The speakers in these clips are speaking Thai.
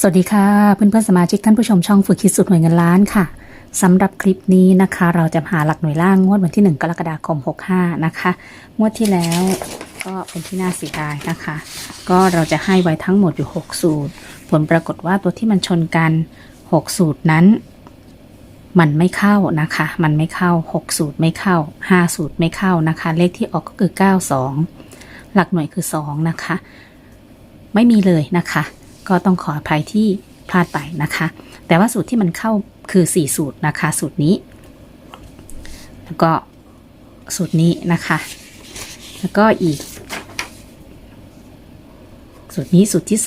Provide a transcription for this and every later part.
สวัสดีค่ะ เพื่อนเพื่อนๆสมาชิกท่านผู้ชมช่องฝึกคิดสุดหน่วยเงินล้านค่ะสำหรับคลิปนี้นะคะ เราจะหาหลักหน่วยล่างงวดวันที่ 1 กรกฎาคม 65 นะคะ งวดที่แล้วก็เป็นที่น่าเสียดายนะคะ ก็เราจะให้ไว้ทั้งหมดอยู่ 6 สูตร ผลปรากฏว่าตัวที่มันชนกัน 6 สูตรนั้น มันไม่เข้านะคะ มันไม่เข้า 6 สูตรไม่เข้า 5 สูตรไม่เข้านะคะ เลขที่ออกก็คือ 92 หลักหน่วยคือ 2 นะคะ ไม่มีเลยนะคะ ก็ต้องขออภัยที่พลาดไปนะคะ แต่ว่าสูตรที่มันเข้าคือ 4 สูตรนะคะ สูตรนี้ แล้วก็สูตรนี้นะคะ แล้วก็อีก สูตรนี้สูตรที่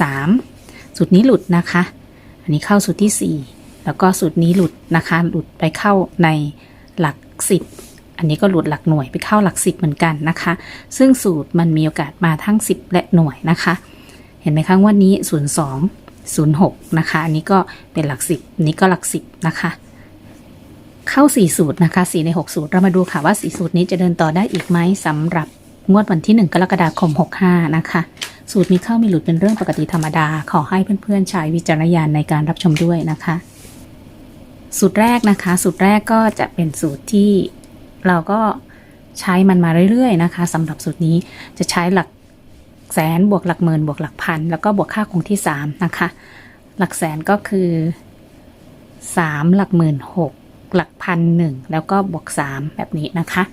3 สูตรนี้หลุดนะคะ อันนี้เข้าสูตรที่ 4 แล้วก็สูตรนี้หลุดนะคะ หลุดไปเข้าในหลัก 10 อันนี้ก็หลุดหลักหน่วยไปเข้าหลัก 10 เหมือนกันนะคะ ซึ่งสูตรมันมีโอกาสมาทั้ง 10 และหน่วยนะคะ เห็นไหมคะงวันนี้ 02 06 นะคะ อันนี้ก็เป็นหลัก10อันนี้ก็หลัก10นะคะ เข้า 4 สูตรนะคะ 4 ใน 6 สูตร เรามาดูค่ะว่า 4 สูตรนี้จะเดินต่อได้อีกไหมสำหรับงวดวันที่ 1 กรกฎาคม 65 นะคะ สูตรมีเข้ามีหลุดเป็นเรื่องปกติธรรมดา ขอให้เพื่อนๆใช้วิจารณญาณในการรับชมด้วยนะคะ สูตรแรกนะคะ สูตรแรกก็จะเป็นสูตรที่เราก็ใช้มันมาเรื่อยๆนะคะสำหรับสูตรนี้จะใช้หลัก แสนบวกหลักหมื่นบวกหลักพันแล้วก็บวกค่าคงที่สามนะคะ หลักแสนก็คือสามหลักหมื่นหกหลักพันหนึ่งแล้วก็บวกสามแบบนี้นะคะ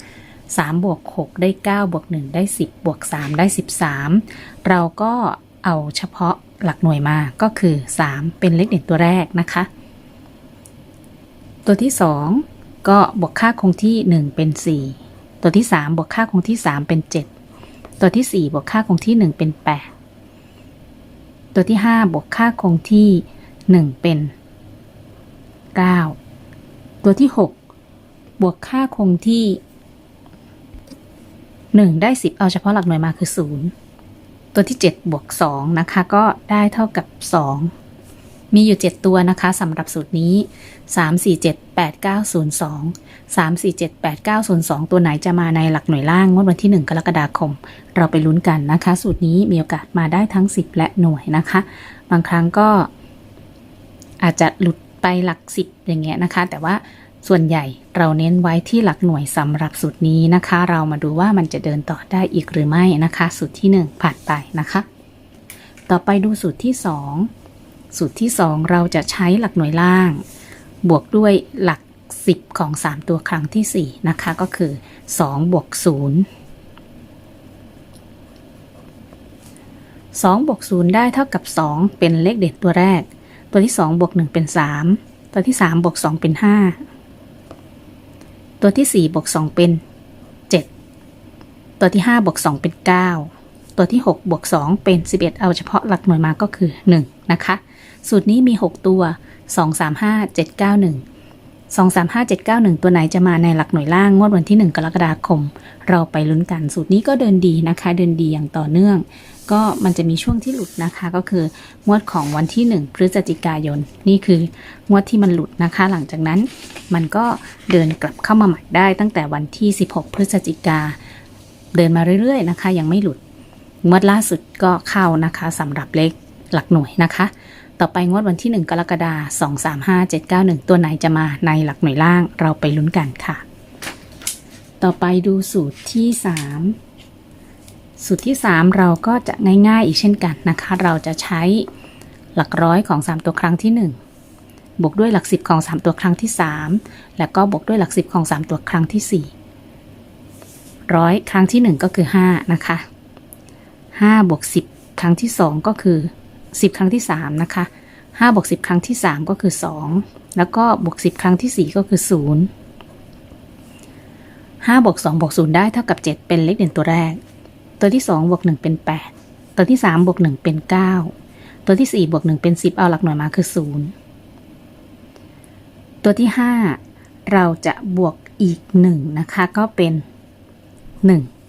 สามบวกหกได้เก้าบวกหนึ่งได้สิบบวกสามได้สิบสามเราก็เอาเฉพาะหลักหน่วยมาก็คือสามเป็นเลขเด่นตัวแรกนะคะ ตัวที่ 2 ก็บวกค่าคงที่ 1 เป็น 4 ตัวที่ 3 บวกค่าคงที่ 3 เป็น 7 ตัวที่ 4 บวกค่าคงที่ 1 เป็น 8 ตัวที่ 5 บวกค่าคงที่ 1 เป็น 9 ตัวที่ 6 บวกค่าคงที่ 1 ได้ 10 เอาเฉพาะหลักหน่วยมาคือ 0 ตัวที่ 7 บวก 2 นะคะ ก็ได้เท่ากับ 2 มีอยู่ 7 ตัวนะคะสำหรับสูตรนี้ 3 4 7 8 9 0 2 3 4 7 8 9 0 2 ตัวไหนจะมาในหลักหน่วยล่างงวดวันที่ 1 กรกฎาคม เราไปลุ้นกันนะคะ สูตรนี้มีโอกาสมาได้ทั้ง 10 และหน่วยนะคะ บางครั้งก็อาจจะหลุดไปหลัก 10 อย่างเงี้ยนะคะ แต่ว่าส่วนใหญ่เราเน้นไว้ที่หลักหน่วยสำหรับสูตรนี้นะคะ เรามาดูว่ามันจะเดินต่อได้อีกหรือไม่นะคะ สูตรที่ 1 ผ่านไปนะคะ ต่อไปดูสูตรที่ 2 สูตรที่ 2 เราจะใช้หลักหน่วยล่าง บวกด้วยหลัก 10 ของ 3 ตัวครั้งที่ 4 นะคะ ก็คือ 2 บวก 0 2 บวก 0 ได้เท่ากับ 2 เป็นเลขเด่นตัวแรก ตัวที่ 2 บวก 1 เป็น 3 ตัวที่ 3 บวก 2 เป็น 5 ตัวที่ 4 บวก 2 เป็น 7 ตัวที่ 5 บวก 2 เป็น 9 ตัวที่ 6 บวก 2 เป็น 11 เอาเฉพาะหลักหน่วยมาก็คือ 1 นะคะ สูตรนี้มี 6 ตัว 2 3 5 7 9 1 2 3 5 7 9 1 ตัวไหนจะมาในหลักหน่วยล่าง งวดวันที่ 1 กรกฎาคม เราไปลุ้นกันสูตรนี้ก็เดินดีนะคะ เดินดีอย่างต่อเนื่อง ก็มันจะมีช่วงที่หลุดนะคะ ก็คืองวดของวันที่ 1 พฤศจิกายน นี่คืองวดที่มันหลุดนะคะ หลังจากนั้นมันก็เดินกลับเข้ามาใหม่ได้ตั้งแต่วันที่ 16 พฤศจิกา เดินมาเรื่อยๆนะคะ ยังไม่หลุด งวดล่าสุดก็เข้านะคะสำหรับเลขหลักหน่วยนะคะ ต่อไปงวดวันที่ 1 กรกฎาคม2 3 5 7 9 1 ตัวไหนจะมาในหลักหน่วยล่างเราไปลุ้นกันค่ะ ต่อไปดูสูตรที่ 3 สูตรที่ 3 เราก็จะง่ายๆอีกเช่นกันนะคะ เราจะใช้หลักร้อยของ 3 ตัวครั้งที่ 1บวกด้วยหลัก10ของ 3 ตัวครั้งที่ 3 แล้วก็บวกด้วยหลัก10ของ 3 ตัวครั้งที่4ร้อยครั้งที่ 1 ก็คือ 5 นะคะ 5บวก10 ครั้งที่ 2 ก็คือ 10 ครั้งที่ 3 นะคะ5บวก10 ครั้งที่ 3 ก็คือ 2 แล้วก็บวก10 ครั้งที่ 4 ก็คือ 0 5บวก2บวก0ได้เท่ากับ 7 เป็นเลขเด่นตัวแรก ตัวที่ 2บวก1เป็น 8 ตัวที่ 3บวก1เป็น 9 ตัวที่ 4บวก1เป็น 10 เอาหลักหน่วยมาคือ 0 ตัวที่ 5 เราจะบวกอีก 1 นะคะ ก็เป็น 1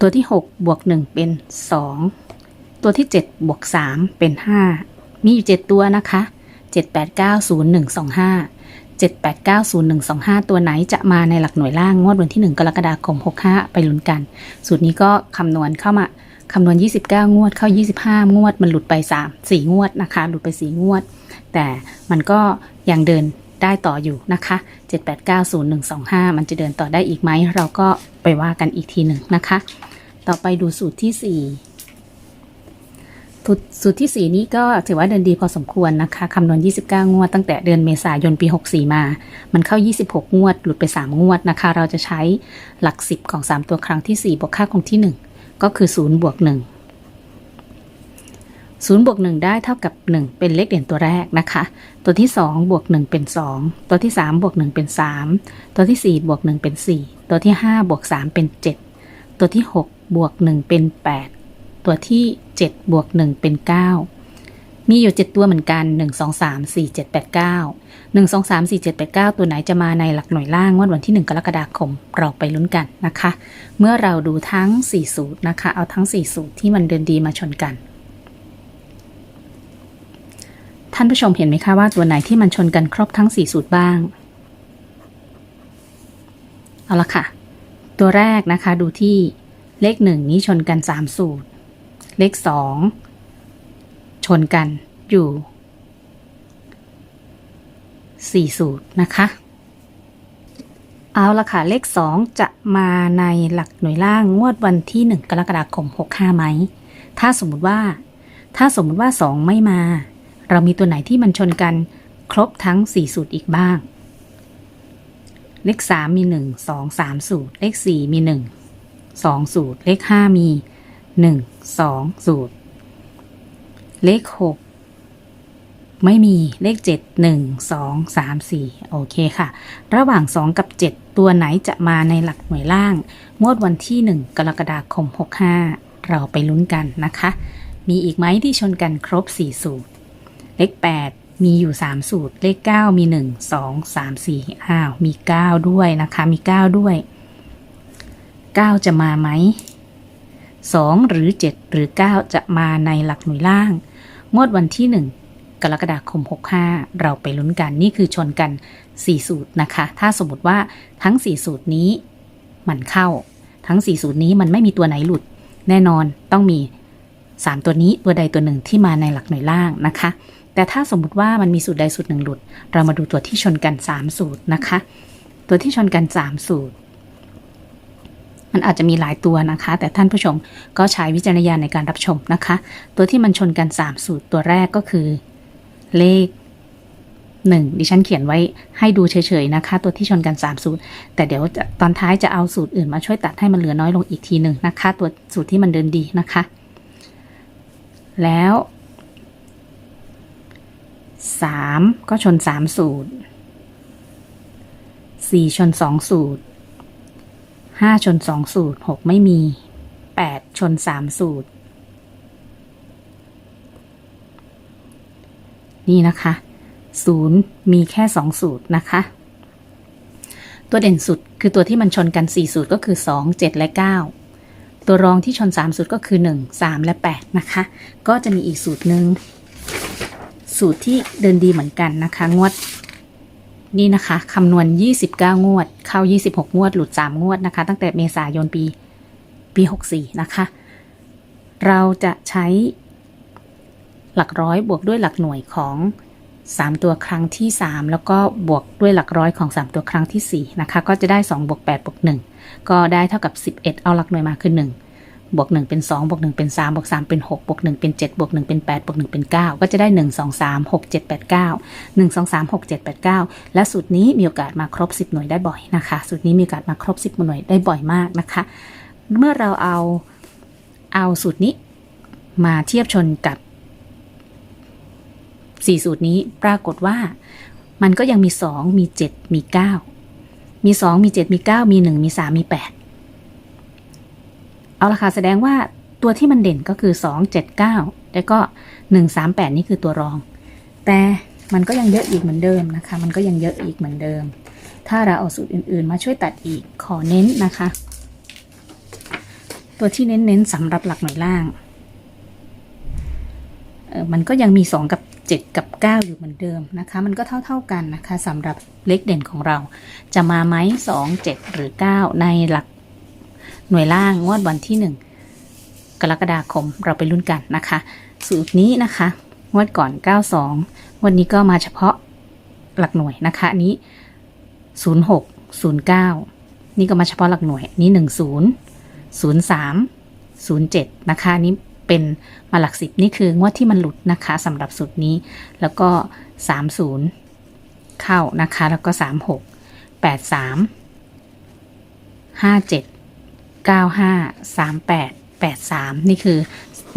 ตัวที่ 6 บวก 1 เป็น 2 ตัวที่ 7 บวก 3 เป็น 5 มีอยู่ 7 ตัวนะคะ 7 8 9 0 1 2 5 7 8 9 0 1 2 5 ตัวไหนจะมาในหลักหน่วยล่างงวดวันที่ 1 กรกฎาคม 65 ไปลุ้นกัน สูตรนี้ก็คำนวณเข้ามาคำนวณ 29 งวดเข้า 25 งวด มันหลุดไป 3 4 งวดนะคะ หลุดไป 4 งวด แต่มันก็ยังเดินได้ต่ออยู่นะคะ 7890125 มันจะเดินต่อได้อีกไหม เราก็ไปว่ากันอีกทีหนึ่งนะคะ ต่อไปดูสูตรที่4สูตรสูตรที่ 4 นี้ก็ถือว่าเดินดีพอสมควรนะคะคำนวณ 29 งวด ตั้งแต่เดือนเมษายนปี 64 มา มันเข้า 26 งวด หลุดไป 3 งวดนะคะ เราจะใช้หลัก 10 ของ 3 ตัวครั้งที่ 4 บวกค่าคงที่ 1 ก็คือ 0 บวก 1 0 บวก 1 ได้เท่ากับ 1 เป็นเลขเด่นตัวแรกนะคะ ตัวที่ 2 บวก 1 เป็น 2 ตัวที่ 3 บวก 1 เป็น 3 ตัวที่ 4 บวก 1 เป็น 4 ตัวที่ 5 บวก 3 เป็น 7 ตัวที่ 6 บวก 1 เป็น 8 ตัวที่ 7 บวก 1 เป็น 9 มีอยู่ 7 ตัวเหมือนกัน 1 2 3 4 7 8 9 1 2 3 4 7 8 9 ตัวไหนจะมาในหลักหน่วยล่างงวดวันที่ 1 กรกฎาคมเราไปลุ้นกันนะคะ เมื่อเราดูทั้ง 4 สูตรนะคะ เอาทั้ง 4 สูตรที่มันเดินดีมาชนกัน ท่านผู้ชมเห็นไหมคะว่าตัวไหนที่มันชนกันครบทั้ง 4 สูตรบ้าง เอาละค่ะ ตัวแรกนะคะดูที่ เลข1นี้ชนกัน3สูตร เลข2ชนกันอยู่4สูตรนะคะ เอาละค่ะ เลข2จะมาในหลักหน่วยล่างงวดวันที่1กรกฎาคม65ไหม ถ้าสมมติว่า ถ้าสมมติว่า2ไม่มา เรามีตัวไหนที่มันชนกันครบทั้ง4สูตรอีกบ้าง เลข3มี1 2 3สูตร เลข4มี1 2 สูตร เลข 5 มี 1 2 สูตร เลข 6 ไม่มีเลข 7 1 2 3 4 โอเคค่ะ ระหว่าง 2 กับ 7 ตัวไหนจะมาในหลักหน่วยล่าง งวดวันที่ 1 กรกฎาคม 65 เราไปลุ้นกันนะคะ มีอีกไหมที่ชนกันครบ 4 สูตร เลข 8มีอยู่ 3 สูตร เลข 9 มี 1 2 3 4อ้าว มี 9 ด้วยนะคะ มี 9 ด้วย 9 จะมาไหม 2 หรือ 7 หรือ 9 จะมาในหลักหน่วยล่าง งวดวันที่ 1 กรกฎาคม 65 เราไปลุ้นกันนี่คือชนกัน 4 สูตรนะคะ ถ้าสมมติว่าทั้ง 4 สูตรนี้มันเข้า ทั้ง 4 สูตรนี้มันไม่มีตัวไหนหลุด แน่นอนต้องมี 3 ตัวนี้ตัวใดตัวหนึ่งที่มาในหลักหน่วยล่างนะคะ แต่ถ้าสมมติว่ามันมีสูตรใดสูตรหนึ่งหลุด เรามาดูตัวที่ชนกัน 3 สูตรนะคะ ตัวที่ชนกัน 3 สูตร มันอาจจะมีหลายตัวนะคะ แต่ท่านผู้ชมก็ใช้วิจารณญาณในการรับชมนะคะ ตัวที่มันชนกัน 3 สูตรตัวแรกก็คือเลข 1 ดิฉันเขียนไว้ให้ดูเฉยๆนะคะ ตัวที่ชนกัน 3 สูตร แต่เดี๋ยวตอนท้ายจะเอาสูตรอื่นมาช่วยตัดให้มันเหลือน้อยลงอีกทีหนึ่งนะคะ ตัวสูตรที่มันเดินดีนะคะ แล้ว 3 ก็ชน 3 สูตร 4 ชน 2 สูตร 5 ชน 2 สูตร 6 ไม่มี 8 ชน 3 สูตร นี่นะคะ 0 มีแค่ 2 สูตรนะคะ ตัวเด่นสุดคือตัวที่มันชนกัน 4 สูตรก็คือ 2 7 และ 9 ตัวรองที่ชน 3 สูตรก็คือ 1 3 และ 8 นะคะ ก็จะมีอีกสูตรหนึ่งสูตรที่เดินดีเหมือนกันนะคะ งวด นี่นะคะคำนวณ 29 งวด เข้า 26 งวด หลุด 3 งวดนะคะ ตั้งแต่เมษายนปี ปี 64 นะคะ เราจะใช้หลักร้อยบวกด้วยหลักหน่วยของ 3 ตัวครั้งที่ 3 แล้วก็บวกด้วยหลักร้อยของ 3 ตัวครั้งที่ 4 นะคะ ก็จะได้ 2 บวก 8 บวก 1 ก็ได้เท่ากับ 11 เอาหลักหน่วยมาคือ 1 บวก 1 เป็น 2 บวก 1 เป็น 3 บวก 3 เป็น 6 บวก 1 เป็น 7 บวก 1 เป็น 8 บวก 1 เป็น 9 ก็จะได้ 1 2 3 6 7 8 9 1 2 3 6 7 8 9 และสูตรนี้มีโอกาสมาครบ 10 หน่วยได้บ่อยนะคะ สูตรนี้มีโอกาสมาครบ 10 หน่วยได้บ่อยมากนะคะ เมื่อเราเอาเอาสูตรนี้มาเทียบชนกับ 4 สูตรนี้ปรากฏว่ามันก็ยังมี 2 มี 7 มี 9 มี 2 มี 7 มี 9 มี 1 มี 3 มี 8 เอาละค่ะแสดงว่าตัวที่มันเด่นก็คือ 2 7 9 แล้วก็ 1 3 8 นี่คือตัวรอง แต่มันก็ยังเยอะอีกเหมือนเดิมนะคะ มันก็ยังเยอะอีกเหมือนเดิม ถ้าเราเอาสูตรอื่นๆ มาช่วยตัดอีกขอเน้นนะคะ ตัวที่เน้นๆสำหรับหลักหน่วยล่างเออมันก็ยังมี 2 กับ 7 กับ 9 อยู่เหมือนเดิมนะคะ มันก็เท่าๆกันนะคะสำหรับเลขเด่นของเราจะมาไหม2 7 หรือ 9 ในหลัก หน่วยล่างงวดวันที่ 1 กรกฎาคมเราไปรุ่นกันนะคะ สูตรนี้นะคะ งวดก่อน 92 วันนี้ก็มาเฉพาะหลักหน่วยนะคะอันนี้ 06 09 นี่ก็มาเฉพาะหลักหน่วยอันนี้ 10 03 07 นะคะอันนี้เป็นมาหลักสิบนี่คืองวดที่มันหลุดนะคะสำหรับสูตรนี้แล้วก็ 30 เข้านะคะ แล้วก็ 36 83 57 95 38 83 นี่คือ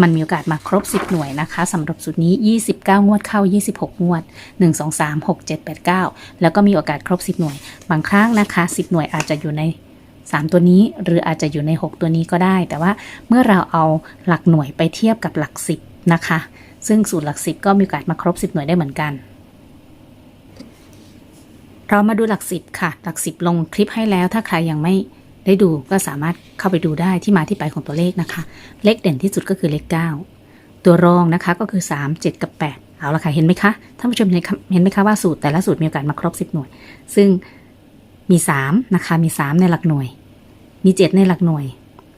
มันมีโอกาสมาครบ 10 หน่วยนะคะสำหรับสูตรนี้ 29 งวดเข้า 26 งวด 1 2 3 6 7 8 9 แล้วก็มีโอกาสครบ 10 หน่วย บางครั้งนะคะ 10 หน่วยอาจจะอยู่ใน 3 ตัวนี้ หรืออาจจะอยู่ใน 6 ตัวนี้ก็ได้ แต่ว่าเมื่อเราเอาหลักหน่วยไปเทียบกับหลัก 10 นะคะ ซึ่งสูตรหลัก 10 ก็มีโอกาสมาครบ 10 หน่วยได้เหมือนกันเรามาดูหลัก 10 ค่ะ หลัก 10 ลงคลิปให้แล้วถ้าใครยังไม่ ได้ดูก็สามารถเข้าไปดูได้ที่มาที่ไปของตัวเลขนะคะ เลขเด่นที่สุดก็คือเลข 9 ตัวรองนะคะก็คือ 3 7 กับ 8 เอาละค่ะ เห็นไหมคะท่านผู้ชมเห็นเห็นไหมคะว่าสูตรแต่ละสูตรมีโอกาสมาครบ 10 หน่วย ซึ่งมี 3 นะคะ มี 3 ในหลักหน่วย มี 7 ในหลักหน่วย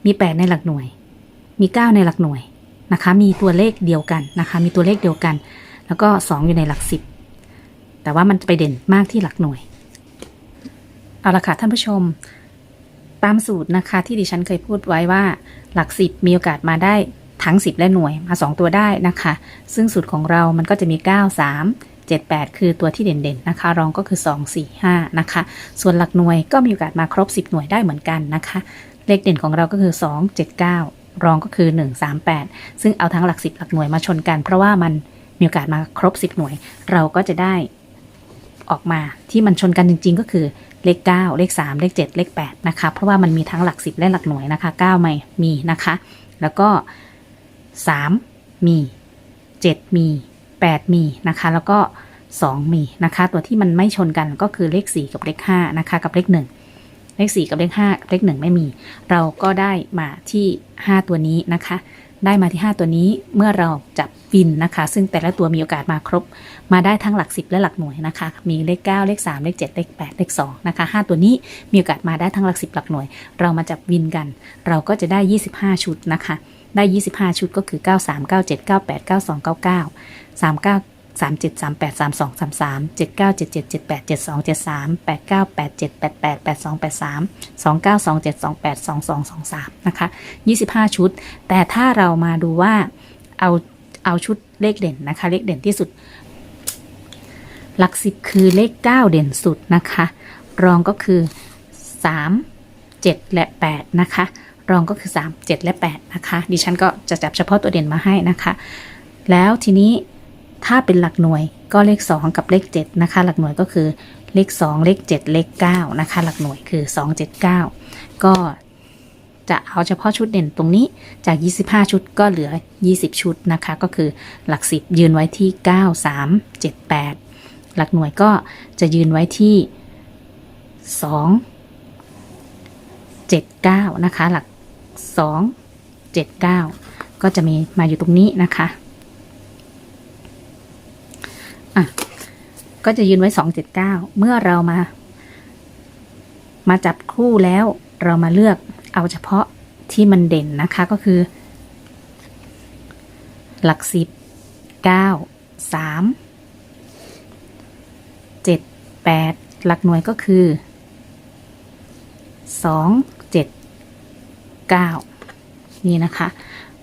มี 8 ในหลักหน่วย มี 9 ในหลักหน่วยนะคะ มีตัวเลขเดียวกันนะคะ มีตัวเลขเดียวกัน แล้วก็ 2 อยู่ในหลัก 10 แต่ว่ามันจะไปเด่นมากที่หลักหน่วย เอาละค่ะท่านผู้ชม ตามสูตรนะคะที่ดิฉันเคยพูดไว้ว่าหลักสิบมีโอกาสมาได้ทั้ง 10 และหน่วยมา 2 ตัวได้นะคะ ซึ่งสูตรของเรามันก็จะมี 9 3 7 8 คือตัวที่เด่นๆนะคะ รองก็คือ 2 4 5 นะคะ ส่วนหลักหน่วยก็มีโอกาสมาครบ 10 หน่วยได้เหมือนกันนะคะ เลขเด่นของเราก็คือ 2 7 9 รองก็คือ 1 3 8 ซึ่งเอาทั้งหลัก 10 หลักหน่วยมาชนกัน เพราะว่ามันมีโอกาสมาครบ 10 หน่วย เราก็จะได้ ออกมาที่มันชนกันจริง ๆ ก็คือเลข 9 เลข 3 เลข 7 เลข 8 นะคะ เพราะว่ามันมีทั้งหลัก 10 และหลักหน่วยนะคะ 9 ไม่มีนะคะ แล้วก็ 3 มี 7 มี 8 มีนะคะ แล้วก็ 2 มีนะคะ ตัวที่มันไม่ชนกันก็คือเลข 4 กับเลข 5 นะคะ กับเลข 1 เลข 4 กับเลข 5 กับเลข 1 ไม่มี เราก็ได้มาที่ 5 ตัวนี้นะคะ ได้มาที่ 5 ตัวนี้เมื่อเราจับวินนะคะ ซึ่งแต่ละตัวมีโอกาสมาครบ มาได้ทั้งหลัก 10 และหลักหน่วยนะคะ มีเลข 9 เลข 3 เลข 7 เลข 8 เลข2นะคะ5ตัวนี้มีโอกาสมาได้ทั้งหลัก 10 หลักหน่วย เรามาจับวินกัน เราก็จะได้ 25 ชุดนะคะ ได้ 25 ชุดก็คือ 93 97 98 92 99 39 37 38 32 33 79 77 78 72 73 89 87 88 82 83 29 27 28 22 23นะคะ25 ชุด แต่ถ้าเรามาดูว่าเอาเอาชุดเลขเด่นนะคะ เลขเด่นที่สุด หลักสิบคือเลข 9 เด่นสุดนะคะ รองก็คือ 3 7 และ 8 นะคะ รองก็คือ 3 7 และ 8 นะคะ ดิฉันก็จะจับเฉพาะตัวเด่นมาให้นะคะ แล้วทีนี้ ถ้าเป็นหลักหน่วยก็เลข 2 กับเลข 7 นะคะ หลักหน่วยก็คือเลข 2 เลข 7 เลข 9 นะคะ หลักหน่วยคือ 2 7 9 ก็จะเอาเฉพาะชุดเด่นตรงนี้จาก 25 ชุดก็เหลือ 20 ชุดนะคะ ก็คือหลัก 10 ยืนไว้ที่ 9 3 7 8 หลักหน่วยก็จะยืนไว้ที่ 2 7 9 นะคะ หลัก 2 7 9 ก็จะมีมาอยู่ตรงนี้นะคะ อะ ก็จะยืนไว้2 7 9เมื่อเรามา มาจับคู่แล้วเรามาเลือกเอาเฉพาะที่มันเด่นนะคะก็คือ หลักสิบเก้าสามเจ็ดแปดหลักหน่วยก็คือสองเจ็ดเก้านี่นะคะ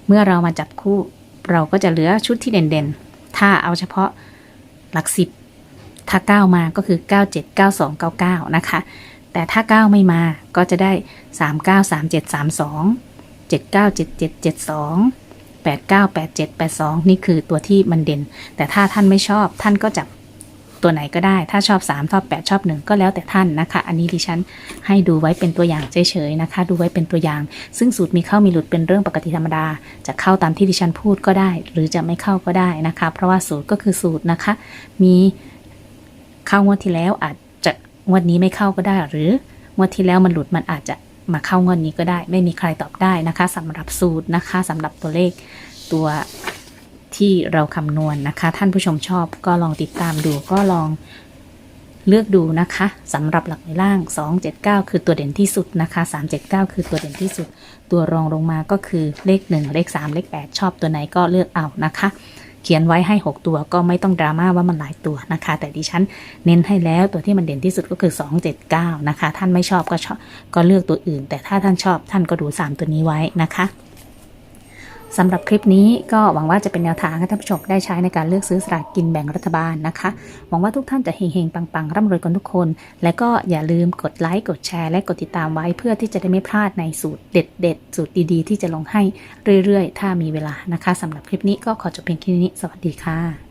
เมื่อเรามาจับคู่เราก็จะเหลือชุดที่เด่นๆ ถ้าเอาเฉพาะ หลักสิบถ้าเก้ามาก็คือเก้าเจ็ดเก้าสองเก้าเก้านะคะ แต่ถ้า 9 ไม่มาก็จะได้ 3 9 3 7 3 2 7 9 7 7 7 2 8 9 8 7 8 2 นี่คือตัวที่มันเด่น แต่ถ้าท่านไม่ชอบท่านก็จับ ตัวไหนก็ได้ ถ้าชอบ 3 ชอบ 8 ชอบ 1 ก็แล้วแต่ท่านนะคะ อันนี้ดิฉันให้ดูไว้เป็นตัวอย่างเฉยๆนะคะ ดูไว้เป็นตัวอย่าง ซึ่งสูตรมีเข้ามีหลุดเป็นเรื่องปกติธรรมดา จะเข้าตามที่ดิฉันพูดก็ได้ หรือจะไม่เข้าก็ได้นะคะ เพราะว่าสูตรก็คือสูตรนะคะ มีเข้างวดที่แล้วอาจจะงวดนี้ไม่เข้าก็ได้ หรืองวดที่แล้วมันหลุดมันอาจจะมาเข้างวดนี้ก็ได้ ไม่มีใครตอบได้นะคะสำหรับสูตรนะคะสำหรับตัวเลขตัว ที่เราคำนวณนะคะ ท่านผู้ชมชอบก็ลองติดตามดูก็ลองเลือกดูนะคะสำหรับหลักในล่าง 279 คือตัวเด่นที่สุดนะคะ 379 คือตัวเด่นที่สุด ตัวรองลงมาก็คือเลข 1 เลข 3 เลข 8 ชอบตัวไหนก็เลือกเอานะคะ เขียนไว้ให้ 6 ตัวก็ไม่ต้องดราม่าว่ามันหลายตัวนะคะ แต่ดิฉันเน้นให้แล้วตัวที่มันเด่นที่สุดก็คือ 279 นะคะ ท่านไม่ชอบก็ชอบก็เลือกตัวอื่น แต่ถ้าท่านชอบท่านก็ดู 3 ตัวนี้ไว้นะคะ สำหรับคลิปนี้ก็หวังว่าจะเป็นแนวทางให้ท่านผู้ชมได้ใช้ในการเลือกซื้อสลากกินแบ่งรัฐบาลนะคะ หวังว่าทุกท่านจะเฮงๆ ปังๆ ร่ำรวยกันทุกคน และก็อย่าลืมกดไลค์กดแชร์และกดติดตามไว้เพื่อที่จะได้ไม่พลาดในสูตรเด็ดๆ สูตรดีๆ ที่จะลงให้เรื่อยๆ ถ้ามีเวลานะคะสำหรับคลิปนี้ก็ขอจบเพียงแค่นี้ สวัสดีค่ะ